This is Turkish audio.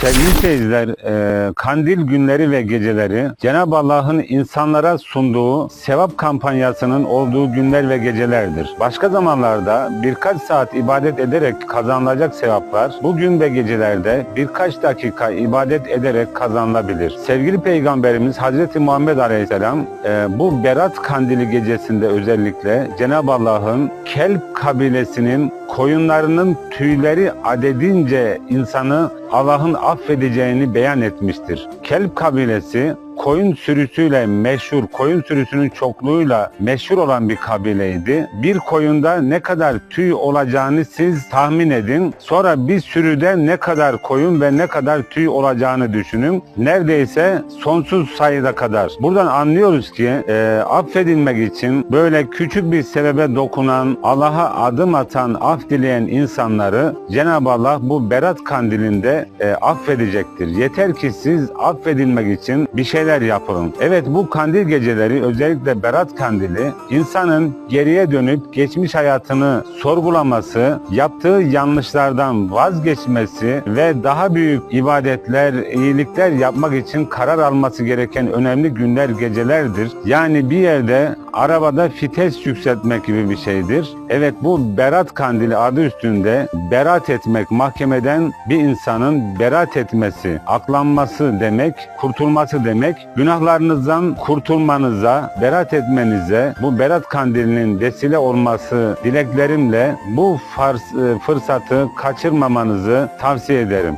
Sevgili seyirciler, e, kandil günleri ve geceleri Cenab-ı Allah'ın insanlara sunduğu sevap kampanyasının olduğu günler ve gecelerdir. Başka zamanlarda birkaç saat ibadet ederek kazanılacak sevaplar bugün ve gecelerde birkaç dakika ibadet ederek kazanılabilir. Sevgili Peygamberimiz Hazreti Muhammed Aleyhisselam e, bu Berat Kandili gecesinde özellikle Cenab-ı Allah'ın Kelp kabilesinin koyunlarının tüyleri adedince insanı Allah'ın affedeceğini beyan etmiştir. Kelp kabilesi koyun sürüsüyle meşhur, koyun sürüsünün çokluğuyla meşhur olan bir kabileydi. Bir koyunda ne kadar tüy olacağını siz tahmin edin. Sonra bir sürüde ne kadar koyun ve ne kadar tüy olacağını düşünün. Neredeyse sonsuz sayıda kadar. Buradan anlıyoruz ki e, affedilmek için böyle küçük bir sebebe dokunan, Allah'a adım atan, af dileyen insanları Cenab-ı Allah bu Berat kandilinde e, affedecektir. Yeter ki siz affedilmek için bir şeyler yapın. Evet bu kandil geceleri özellikle Berat kandili insanın geriye dönüp geçmiş hayatını sorgulaması, yaptığı yanlışlardan vazgeçmesi ve daha büyük ibadetler, iyilikler yapmak için karar alması gereken önemli günler, gecelerdir. Yani bir yerde arabada fites yükseltmek gibi bir şeydir. Evet bu Berat kandili adı üstünde berat etmek, mahkemeden bir insanın berat etmesi, aklanması demek, kurtulması demek. Günahlarınızdan kurtulmanıza, berat etmenize bu Berat kandilinin vesile olması dileklerimle bu e, fırsatı kaçırmamanızı tavsiye ederim.